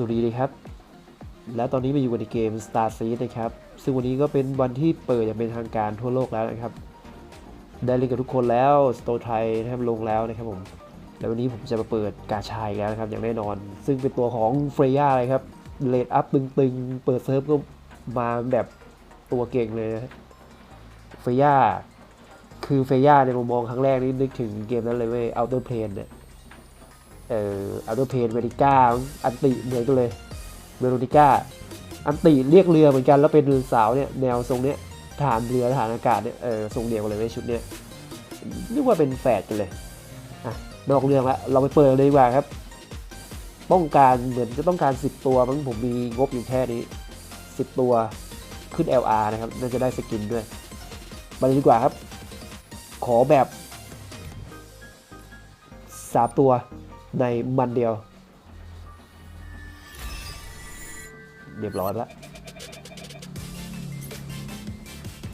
สวัสดีนะครับ และตอนนี้มาอยู่กันในเกม Star Seed นะครับ ซึ่งวันนี้ก็เป็นวันที่เปิดอย่างเป็นทางการทั่วโลกแล้วนะครับ ได้เล่นกับทุกคนแล้ว s t o r ไทยนะครับลงแล้วนะครับผม แล้ววันนี้ผมจะมาเปิดกาชายแล้วนะครับ อย่างแน่นอน ซึ่งเป็นตัวของเฟรย่าเลยครับเลดอัพตึงๆ เปิดเซิร์ฟก็มาแบบตัวเก่งเลยนะเฟรย่าคือเฟรย่าในมุมมองครั้งแรกนี่นึกถึงเกมนั้นเลยเว้ย Outer Plane เนี่ย เอ่อ Outer Plane เวริก้าอันติเหมือนกันเลยเวโรนิก้าอันติเรียกเรือเหมือนกันแล้วเป็นสาวเนี่ยแนวทรงเนี้ยฐานเรือฐานอากาศเนี่ยเออทรงเดียวกันเลยในชุดเนี้ยนึกว่าเป็นแฝดกันเลยอะนอกเรื่องละเราไปเปิดเลยดีกว่าครับต้องการเหมือนจะต้องการ 10 ตัวมั้งผมมีงบอยู่แค่นี้ 10 ตัวขึ้น LR นะครับน่าจะได้สกินด้วยมาเลยดีกว่าครับ ขอแบบสามตัว ในมันเดียว เรียบร้อยแล้ว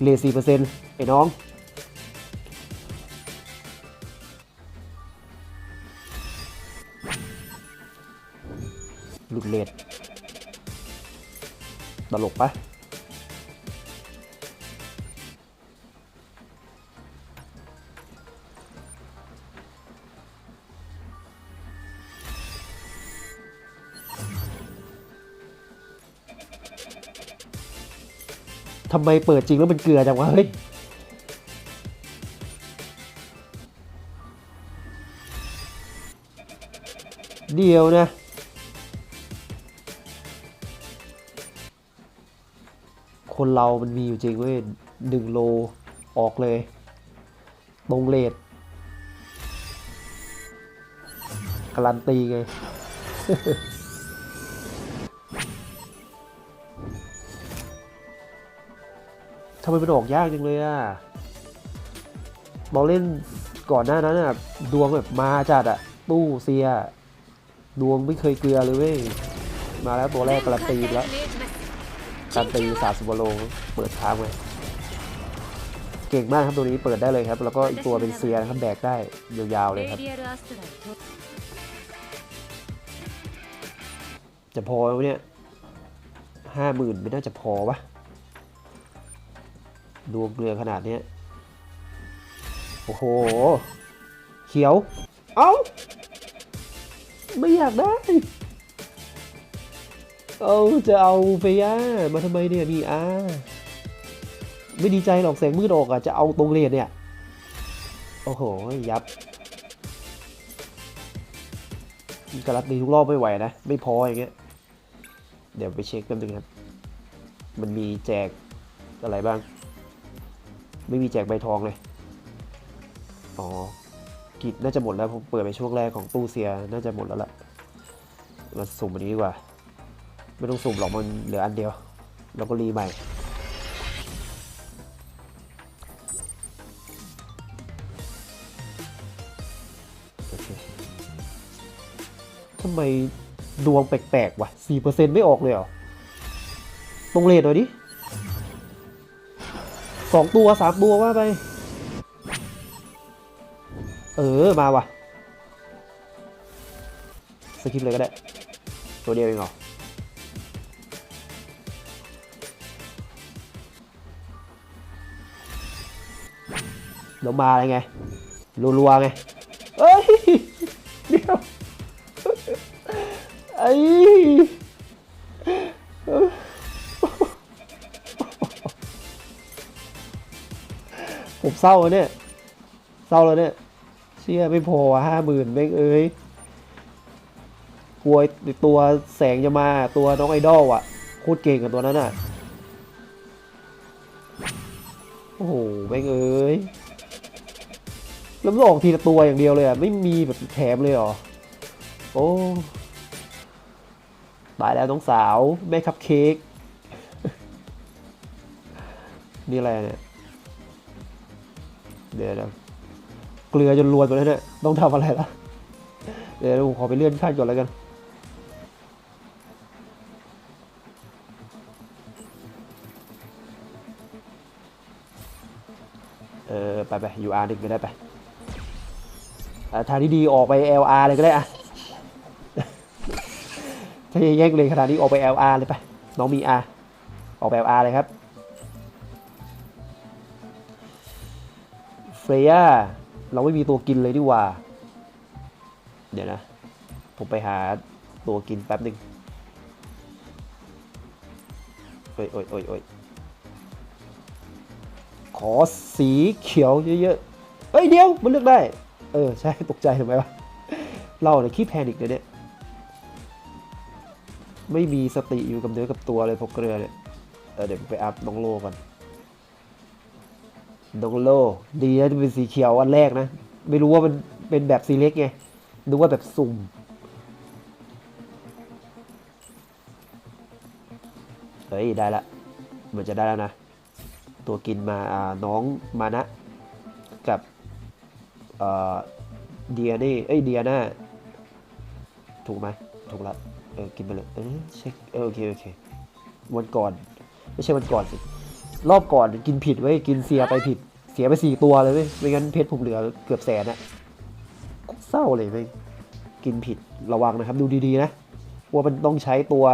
เลสี่เปอร์เซ็นต์ไอ้น้องหลุดเลดตลกปะำไมเปิดจริงแล้วมันเกลือจังวะเฮ้ยเดียวนะคนเรามันมีอยู่จริงเว้ยหนึ่งโลออกเลย ตรงเลทการันตีไง ทำไมมันออกยากจังเลยอะมองเล่นก่อนหน้านั้นอะ ดวงแบบมาจัดอะ ตู้เซีย ดวงไม่เคยเกลือเลยเว้ย มาแล้วตัวแรกกระตีแล้วการตีสาสุบโลเปิดทางเลยเก่งมากครับตัวนี้เปิดได้เลยครับ แล้วก็อีกตัวเป็นเซียนะครับแบกได้ยาวๆเลยครับ จะพอไหมเนี่ยห้าหมื่นไม่น่าจะพอวะ ดวงเกลือขนาดเนี้ยโอ้โห เขียว เอ้า ไม่อยากได้ เอาจะเอาเฟย่ามาทำไมเนี่ยมีอาไม่ดีใจหรอกแสงมืดออกอะ จะเอาตรงเรียนเนี่ย โอ้โห ยับการันตีทุกรอบไม่ไหวนะ ไม่พออย่างเงี้ย เดี๋ยวไปเช็คแป๊บนึงครับ มันมีแจกอะไรบ้าง ไม่มีแจกใบทองเลย อ๋อกิจน่าจะหมดแล้วผมเปิดไปช่วงแรกของตู้เซียน่าจะหมดแล้วล่ะมาสุ่มอันนี้ดีกว่า ไม่ต้องสุ่มหรอกมันเหลืออันเดียว แล้วก็รีใหม่ ทำไมดวงแปลกๆวะสี่เปอร์เซ็นต์ไม่ออกเลยเหรอ ตรงเลทหน่อยดิ สองตัวสามตัวว่าไป เออ มาว่ะ สกิปเลยก็ได้ ตัวเดียวเองเหรอเดี๋ยวมาอะไรไง รัวๆไง เอ้ย เดี๋ยว ไอ้ ร้าแล้วเนี่ยเศร้าแล้วเนี่ยเชี่ยไม่พอห้าหมื่นแม่งเอ้ยกลัวตัวแสงจะมาตัวน้องไอดอลอะโคตรเก่งกับตัวนั้นอะโอ้โหแม่งเอ้ยแล้วมันออกทีละตัวอย่างเดียวเลยอะไม่มีแบบแถมเลยเหรอโอ้ตายแล้วน้องสาวแม่คัพเค้กนี่อะไรเนี่ย เดี๋ยวเดี๋ยวเกลือจนรวนหมดแล้วเนี่ยต้องทำอะไรล่ะ เดี๋ยวผมขอไปเลื่อนขั้นก่อนแล้วกันเออไปไป UR หนึ่งก็ได้ไปทางที่ดีออกไป LR เลยก็ได้อะถ้าแย่งเลยขนาดนี้ออกไป LR เลยไป น้องมี R ออกไป LR เลยครับ เฟรย่าเราไม่มีตัวกินเลยดีกว่า เดี๋ยวนะ ผมไปหาตัวกินแป๊บหนึ่งโอ้ยโอ้ยโอ้ยโอ้ยขอสีเขียวเยอะๆเอ้ยเดี๋ยวมันเลือกได้ เออ ใช่ตกใจทำไมวะ เราเนี่ยขี้แพนิกเลยเนี่ย ไม่มีสติอยู่กับเนื้อกับตัวเลยพกเกลือเนี่ยเเดี๋ยวผมไปอัพน้องโลก่อน น้องโล ดีนะที่เป็นสีเขียวอันแรกนะ ไม่รู้ว่ามันเป็นแบบสีเล็กไงนึกว่าแบบสุ่มเฮ้ย ได้ละเหมือนจะได้แล้วนะ ตัวกินมาน้องมานะ กับเดียนี่ เอ้ย เดียนาถูกไหมถูกละเออกินไปเลย เออเช็คเออโอเค โอเค วันก่อน ไม่ใช่วันก่อนสิ รอบก่อนกินผิดเว้กินเสียไปผิด เสียไปสี่ตัวเลยเว้ยไม่งั้นเพชรผมเหลือเกือบแสนอะเศร้าเลยเว้ยกินผิดระวังนะครับ ดูดีๆนะว่ามันต้องใช้ตัว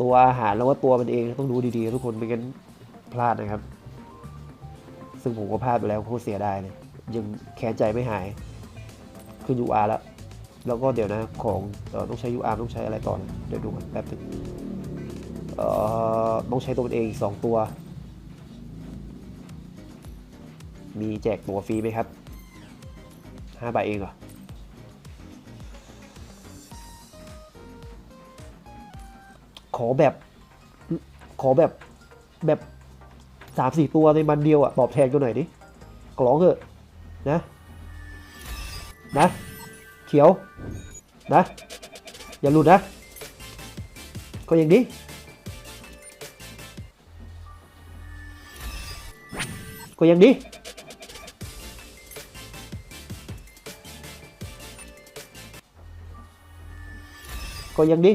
ตัวอาหารแล้วว่าตัวมันเองต้องดูดีๆ ทุกคนไม่งั้นพลาดนะครับ ซึ่งผมก็พลาดไปแล้วโคตรเสียดายเลยยังแค้นใจไม่หาย ขึ้น UR แล้ว แล้วก็เดี๋ยวนะของออต้องใช้ UR ต้องใช้อะไรต่อนะเดี๋ยวดูกันแป๊บนึงเอ่อต้องใช้ตัวมันเองสองตัว มีแจกตัวฟรีไหมครับห้าใบเองเหรอขอแบบ ขอแบบแบบสามสี่ตัวในมันเดียวอะตอบแทนกันหน่อยดิกร้องเถอะนะ นะ เขียว นะ อย่าหลุดนะ ก็อย่างนี้ก็อย่างนี้ ก็ย่างนี้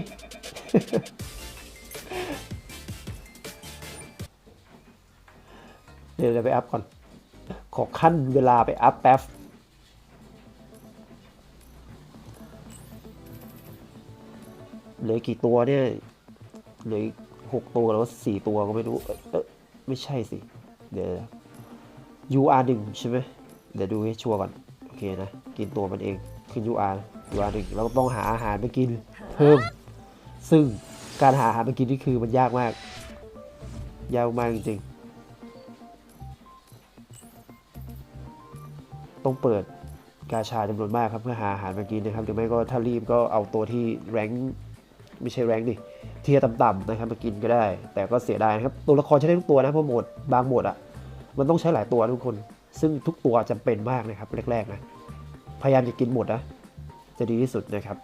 เดี๋ยวจะไปอัพก่อน ขอขั้นเวลาไปอัพแป๊บเหลือกี่ตัวเนี่ย เหลือหกตัวแล้วสี่ตัวก็ไม่รู้ เออไม่ใช่สิ เดี๋ยว UR หนึ่งใช่ไหม เดี๋ยวดูให้ชัวร์ก่อน โอเคนะ กินตัวมันเอง ขึ้น UR UR หนึ่งเราต้องหาอาหารไปกิน เพิ่ม ซึ่งการหาอาหารไปกินนี่คือมันยากมาก ยากมากจริงๆ ต้องเปิดกาชาจำนวนมากครับเพื่อหาอาหารมากินนะครับหรือไม่ก็ถ้ารีบก็เอาตัวที่แรงไม่ใช่แรงดิเทียต่ำๆนะครับมากินก็ได้ แต่ก็เสียดายนะครับตัวละครใช้ได้ทุกตัวนะเพราะหมดบางหมดอะมันต้องใช้หลายตัวทุกคน ซึ่งทุกตัวจำเป็นมากนะครับแรกๆนะพยายามจะกินหมดนะจะดีที่สุดนะครับ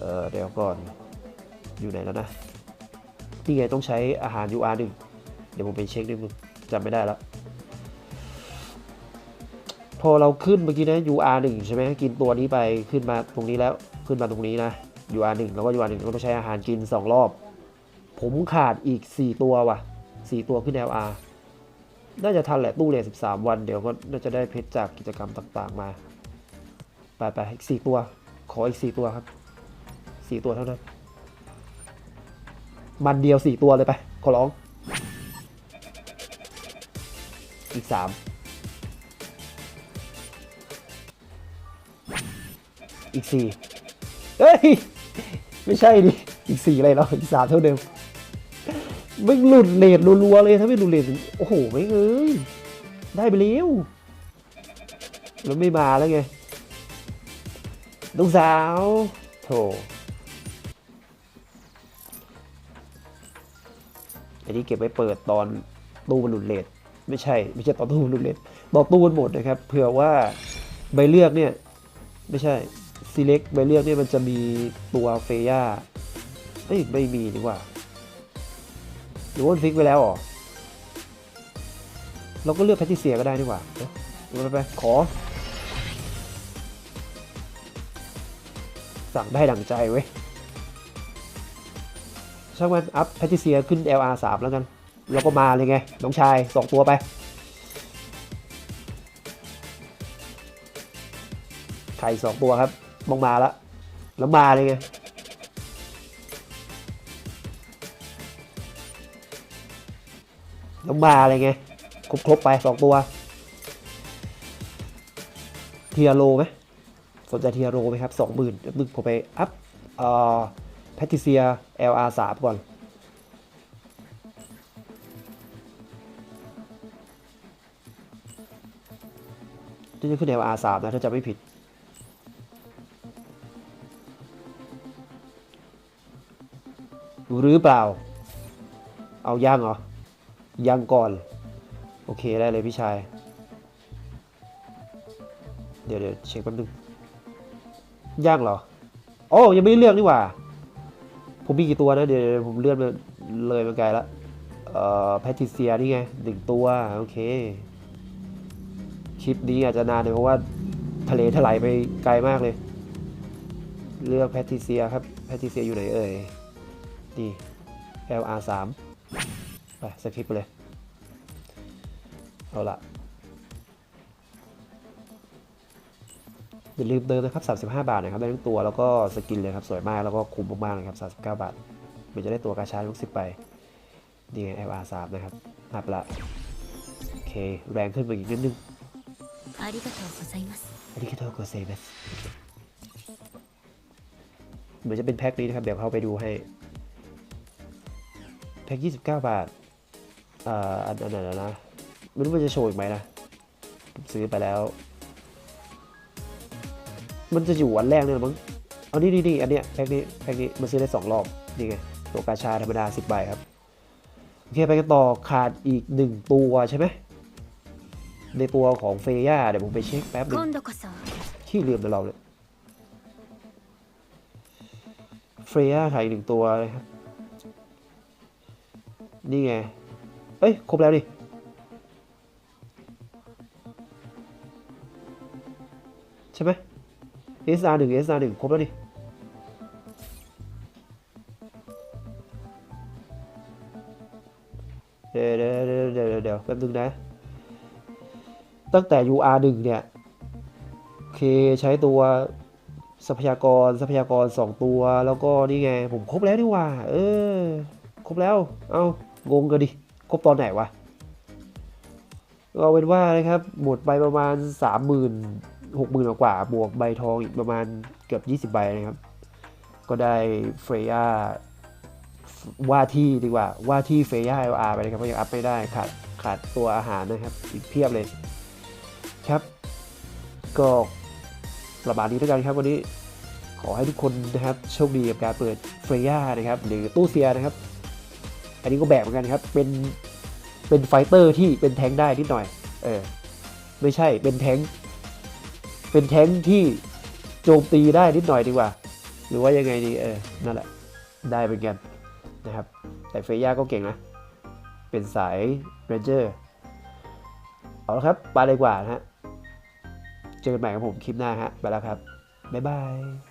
เออเดี๋ยวก่อนอยู่ไหนแล้วนะนี่ไงต้องใช้อาหาร UR หนึ่งเดี๋ยวผมไปเช็คนิดนึงจำไม่ได้แล้วพอเราขึ้นเมื่อกี้นะ UR 1ใช่ไหมกินตัวนี้ไปขึ้นมาตรงนี้แล้วขึ้นมาตรงนี้นะ UR 1แล้วก็ UR 1ก็ต้องใช้อาหารกิน 2 รอบ ผมขาดอีก 4 ตัวว่ะ 4 ตัวขึ้น LR น่าจะทันแหละตู้เลท13 วัน เดี๋ยวก็น่าจะได้เพชรจากกิจกรรมต่างๆมา ไปไปอีก 4 ตัว ขออีก 4 ตัวครับ 4ตัวเท่านั้นมันเดียว4ตัวเลยไป ขอร้อง อีก3อีกสี่เฮ้ย ไม่ใช่ดิ อีกสี่อะไรเราอีกสามเท่าเดิมไม่หลุดเลทรัวๆเลยถ้าไม่หลุดเลทโอ้โหไม่เอ้ยได้ไปเร็วแล้วไม่มาแล้วไงลูกสาวโถ อันนี้เก็บไว้เปิดตอนตู้มันหลุดเลทไม่ใช่ ไม่ใช่ตอนตู้มันหลุเลทตอนตู้มันหมดนะครับเผื่อว่าใบเลือกเนี่ยไม่ใช่ select ใบเลือกเนี่ยมันจะมีตัวเฟย่าเอ้ยไม่มีดีกว่าหรือว่าฟิกไว้แล้วเหรอเราก็เลือกแพทติเซียก็ได้ดีกว่าเนอะไปไปขอ สั่งได้ดังใจเว้ย ช่างมันอัพแพทิเซียขึ้น LR 3แล้วกัน เราก็มาเลยไง น้องชายสองตัวไป ไข่สองตัวครับ มองมาแล้ว แล้วมาเลยไงแล้วมาเลยไงครบครบไปสองตัว เทียโรไหมสนใจเทียโรไหมครับสองหมื่นมึงผมไปอัพอ่อ แพทิเซีย LR สามก่อนนี่จะขึ้น LR สามนะ ถ้าจะไม่ผิด หรือเปล่า เอาย่างเหรอ ย่างก่อน โอเค ได้เลยพี่ชาย เดี๋ยวเดี๋ยวเช็คแป๊บนึงย่างเหรอ โอ้ยังไม่ได้เลือกนี่หว่า ผมมีกี่ตัวนะ เดี๋ยวผมเลื่อนเลยมาไกลละเอ่อแพทิเซียนี่ไงหนึ่งตัว โอเค คลิปนี้อาจจะนานหน่อยเพราะว่าทะเลถลายไปไกลมากเลย เลือกแพทิเซียครับ แพทิเซียอยู่ไหนเอ่ย นี่ LR 3 ไปสคริปต์ไปเลย เอาละ อย่าลืมเติมนะครับ 35 บาทนะครับ ได้ทั้งตัวแล้วก็สกินเลยครับ สวยมากแล้วก็คุ้มมากๆเลยครับ 39 บาทมันจะได้ตัวกาชาทุกสิบไป นี่ไง LR 3นะครับนับละ โอเค แรงขึ้นมาอีกนิดนึง ありがとうございます อาริกาโตโกเซมัสเหมือนจะเป็นแพ็คนี้นะครับ เดี๋ยวเข้าไปดูให้ แพ็ค 29 บาท อ่า อันอันไหนแล้วนะ ไม่รู้มันจะโชว์อีกไหมนะผมซื้อไปแล้ว มันจะอยู่อันแรกเนี่ยมั้งเอานี่นี่นี่อันเนี้ยแพ็กนี้แพ็กนี้มันซื้อได้สองรอบนี่ไงตัวกาชาธรรมดาสิบใบครับโอเคไปกันต่อขาดอีกหนึ่งตัวใช่ไหมในตัวของเฟย่าเดี๋ยวผมไปเช็คแป๊บนึงที่ลืมแต่เราเลยเฟย่าขายอีกหนึ่งตัวเลยครับนี่ไง เอ้ย ครบแล้วดิ ใช่ไหม SR 1 SR 1ครบแล้วดิเดี๋ยวเดี๋ยวเดี๋ยวเดี๋ยวเดี๋ยวแป๊บนึงนะ ตั้งแต่ UR 1เนี่ยโอเคใช้ตัวทรัพยากรทรัพยากร 2 ตัว แล้วก็นี่ไง ผมครบแล้วนี่หว่า เออ ครบแล้ว เอางงกันดิ ครบตอนไหนวะเอาเป็นว่านะครับ หมดไปประมาณ 30,000 60,000กว่าบวกใบทองอีกประมาณเกือบ 20 ใบนะครับ ก็ได้เฟรย่าว่าที่ดีกว่าว่าที่เฟรย่า LR ไปนะครับเพราะยังอัพไม่ได้ขาดขาดตัวอาหารนะครับ อีกเพียบเลยครับ ก็ประมาณนี้แล้วกันครับวันนี้ขอให้ทุกคนนะครับโชคดีกับการเปิดเฟรย่านะครับ หรือตู้เซียนะครับ อันนี้ก็แบบเหมือนกันครับ เป็นเป็นไฟเตอร์ที่เป็นแทงได้นิดหน่อย เออ ไม่ใช่เป็นแทง เป็นแท้งที่โจมตีได้นิดหน่อยดีกว่า หรือว่ายังไงดีเออนั่นแหละได้เหมือนกันนะครับ แต่เฟย่าก็เก่งนะ เป็นสายเรนเจอร์เอาละครับไปเลยกว่านะฮะ เจอกันใหม่กับผมคลิปหน้าฮะ ไปแล้วครับ บ๊ายบาย